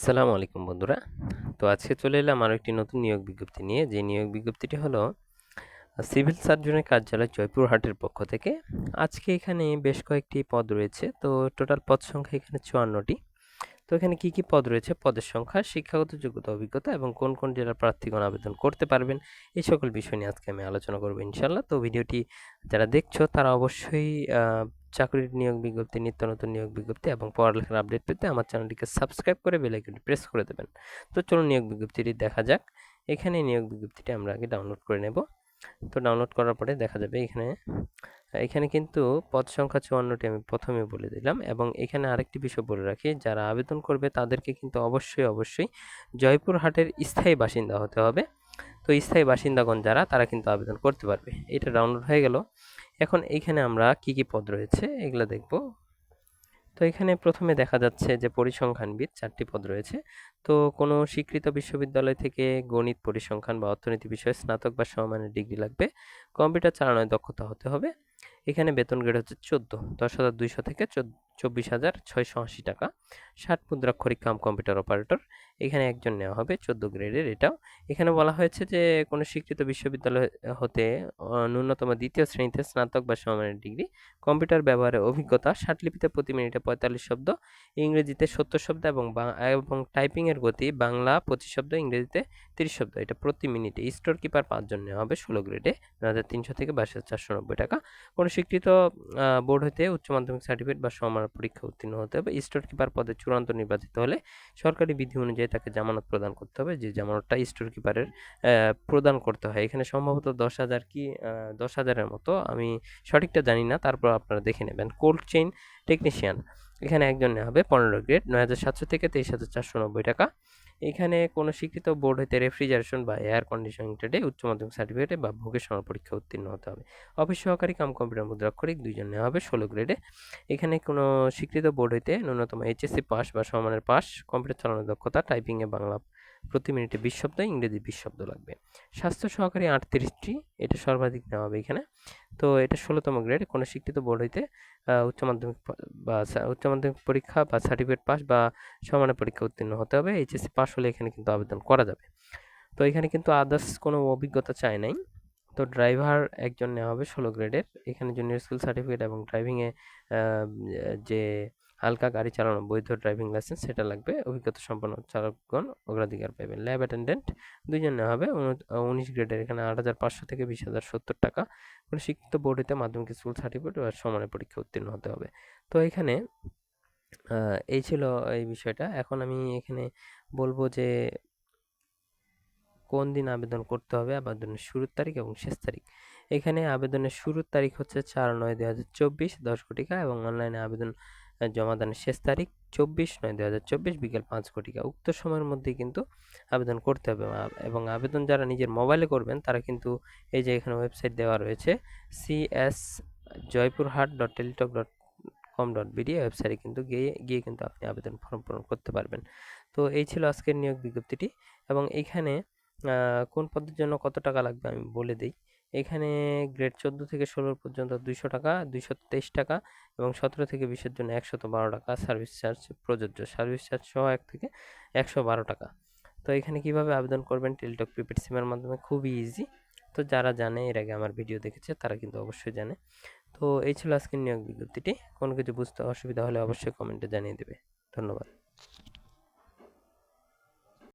আসসালামু আলাইকুম বন্ধুরা। তো আজকে চলে এলাম আরও একটি নতুন নিয়োগ বিজ্ঞপ্তি নিয়ে। যে নিয়োগ বিজ্ঞপ্তিটি হলো, সিভিল সার্জনের কার্যালয় জয়পুরহাটের পক্ষ থেকে। আজকে এখানে বেশ কয়েকটি পদ রয়েছে। তো টোটাল পদ সংখ্যা এখানে চুয়ান্নটি। তো এখানে কি কি পদ রয়েছে? পদের সংখ্যা, শিক্ষাগত যোগ্যতা, অভিজ্ঞতা এবং কোন কোন জেলার প্রার্থীগণ আবেদন করতে পারবেন এই সকল বিষয় নিয়ে আজকে আমি আলোচনা করব ইনশাল্লাহ তো ভিডিওটি যারা দেখছ, তারা অবশ্যই চাকরির নিয়োগ বিজ্ঞপ্তি, নিত্য নতুন নিয়োগ বিজ্ঞপ্তি এবং পড়ালেখার আপডেট পেতে আমার চ্যানেলটিকে সাবস্ক্রাইব করে বেলাইকনটি প্রেস করে দেবেন। তো চলুন নিয়োগ বিজ্ঞপ্তিটি দেখা যাক। এখানে নিয়োগ বিজ্ঞপ্তিটি আমরা আগে ডাউনলোড করে নেব। তো ডাউনলোড করার পরে দেখা যাবে এখানে এখানে কিন্তু পদ সংখ্যা চুয়ান্নটি আমি প্রথমে বলে দিলাম এবং এখানে আরেকটি বিষয় বলে রাখি, যারা আবেদন করবে তাদেরকে কিন্তু অবশ্যই অবশ্যই জয়পুরহাটের স্থায়ী বাসিন্দা হতে হবে। তো স্থায়ী বাসিন্দাগণ যারা, তারা কিন্তু আবেদন করতে পারবে। এটা ডাউনলোড হয়ে গেল। এখন এইখানে আমরা কি কি পদ রয়েছে এগুলো দেখব। তো এখানে প্রথমে দেখা যাচ্ছে যে পরিসংখ্যানবিদ চারটি পদ রয়েছে। তো কোনো স্বীকৃত বিশ্ববিদ্যালয় থেকে গণিত পরিসংখ্যান বা অর্থনীতি বিষয়ে স্নাতক বা সমমানের ডিগ্রি লাগবে। কম্পিউটার চালানোর দক্ষতা হতে হবে। এখানে বেতন গ্রেড হচ্ছে চোদ্দ, দশ হাজার দুইশো থেকে চব্বিশ হাজার ছয়শো আশি টাকা। ষাট মুদ্রাক্ষরিক কাম কম্পিউটার অপারেটর এখানে একজন নেওয়া হবে চোদ্দ গ্রেডের এটাও। এখানে বলা হয়েছে যে, কোনো স্বীকৃত বিশ্ববিদ্যালয় হতে ন্যূনতম দ্বিতীয় শ্রেণীতে স্নাতক বা সমমানের ডিগ্রি। কম্পিউটার ব্যবহারের অভিজ্ঞতা ষাটলিপিতে প্রতি মিনিটে পঁয়তাল্লিশ শব্দ, ইংরেজিতে সত্তর শব্দ এবং এবং টাইপিংয়ের গতি বাংলা পঁচিশ শব্দ, ইংরেজিতে তিরিশ শব্দ। এটা প্রতি মিনিটে স্টোর কিপার পাঁচজন নেওয়া হবে ষোলো গ্রেডে নয় হাজার তিনশো থেকে বাইশ হাজার চারশো নব্বই টাকা। কোনো স্বীকৃত বোর্ড হতে উচ্চ মাধ্যমিক সার্টিফিকেট বা সমান পরীক্ষা উত্তীর্ণ হতে হবে। স্টোর কিপার পদে চূড়ান্ত নির্বাচিত হলে সরকারি বিধি অনুযায়ী তাকে জামানত প্রদান করতে হবে, যে জামানতটা স্টোর কিপারের প্রদান করতে হয়। এখানে সম্ভবত দশ হাজার কি দশ হাজারের মতো, আমি সঠিকটা জানি না, তারপর আপনারা দেখে নেবেন। কোল্ড চেইন টেকনিশিয়ান এখানে একজন নেওয়া হবে পনেরো গ্রেড, নয় হাজার সাতশো থেকে তেইশ হাজার চারশো নব্বই টাকা। এখানে কোনো শিক্ষিত বোর্ড হইতে রেফ্রিজারেশন বা এয়ার কন্ডিশনিং ট্রেডে উচ্চ মাধ্যমিক সার্টিফিকেটে বা ভোকেশনাল পরীক্ষা উত্তীর্ণ হতে হবে। অফিস সহকারী কাম কম্পিউটার মুদ্রাক্ষরিক দুইজন নেওয়া হবে ষোলো গ্রেডে। এখানে কোনো স্বীকৃত বোর্ড হইতে ন্যূনতম এইচএসসি পাস বা সমানের পাস, কম্পিউটার চালানোর দক্ষতা, টাইপিংয়ে বাংলা প্রতি মিনিটে বিশ শব্দ, ইংরেজি বিশ শব্দ লাগবে। স্বাস্থ্য সহকারী আটত্রিশটি, এটা সর্বাধিক নেওয়া হবে এখানে। তো এটা ষোলোতম গ্রেড কোনো শিক্ষিত বোর্ড হইতে উচ্চ মাধ্যমিক বা উচ্চ মাধ্যমিক পরীক্ষা বা সার্টিফিকেট পাস বা সমানের পরীক্ষা উত্তীর্ণ হতে হবে। এইচএসসি পাস হলে এখানে কিন্তু আবেদন করা যাবে। তো এখানে কিন্তু আদার্স কোনো অভিজ্ঞতা চায় নাই। তো ড্রাইভার একজন নেওয়া হবে ষোলো গ্রেডের এখানে জুনিয়র স্কুল সার্টিফিকেট এবং ড্রাইভিংয়ে যে হালকা গাড়ি চালানো, বৈধ ড্রাইভিং লাইসেন্স, সেটা লাগবে। অভিজ্ঞতা সম্পন্ন চালকগণ অগ্রাধিকার পাবেন। ল্যাব অ্যাটেন্ডেন্ট দুইজন নেওয়া হবে। উনিশ গ্রেডের এখানে আট হাজার পাঁচশো থেকে বিশ হাজার সত্তর টাকা কোনো শিক্ষিত বোর্ড হইতে মাধ্যমিক স্কুল সার্টিফিকেট বা সমানের পরীক্ষা উত্তীর্ণ হতে হবে। তো এখানে এই ছিল এই বিষয়টা। এখন আমি এখানে বলব যে, কোন দিন আবেদন করতে হবে? আবেদনের শুরুর তারিখ এবং শেষ তারিখ। এখানে আবেদনের শুরুর তারিখ হচ্ছে চার নয় দুই হাজার চব্বিশ, দশ কোটিকা এবং অনলাইনে আবেদন জমাদানের শেষ তারিখ চব্বিশ নয় দু হাজার চব্বিশ বিকেল পাঁচ কোটিকা উক্ত সময়ের মধ্যেই কিন্তু আবেদন করতে হবে এবং আবেদন যারা নিজের মোবাইলে করবেন, তারা কিন্তু এই যে এখানে ওয়েবসাইট দেওয়া রয়েছে C CS Joypurhat dot Teletalk dot com dot BD ওয়েবসাইটে কিন্তু গিয়ে গিয়ে কিন্তু আপনি আবেদন ফর্ম পূরণ করতে পারবেন। তো এই ছিল আজকের নিয়োগ বিজ্ঞপ্তিটি এবং এইখানে কোন পদের জন্য কত টাকা লাগবে আমি বলে দিই। এখানে গ্রেড চোদ্দ থেকে ষোলোর পর্যন্ত দুইশো টাকা, দুইশো তেইশ টাকা এবং সতেরো থেকে বিশের জন্য একশত বারো টাকা সার্ভিস চার্জ প্রযোজ্য সার্ভিস চার্জ সহ এক থেকে একশো বারো টাকা। তো এখানে কীভাবে আবেদন করবেন? টেলিটক প্রিপেড সিমের মাধ্যমে খুবই ইজি তো যারা জানে, এর আগে আমার ভিডিও দেখেছে, তারা কিন্তু অবশ্যই জানে। তো এই ছিল আজকের নিয়োগ বিজ্ঞপ্তিটি। কোনো কিছু বুঝতে অসুবিধা হলে অবশ্যই কমেন্টে জানিয়ে দেবে। ধন্যবাদ।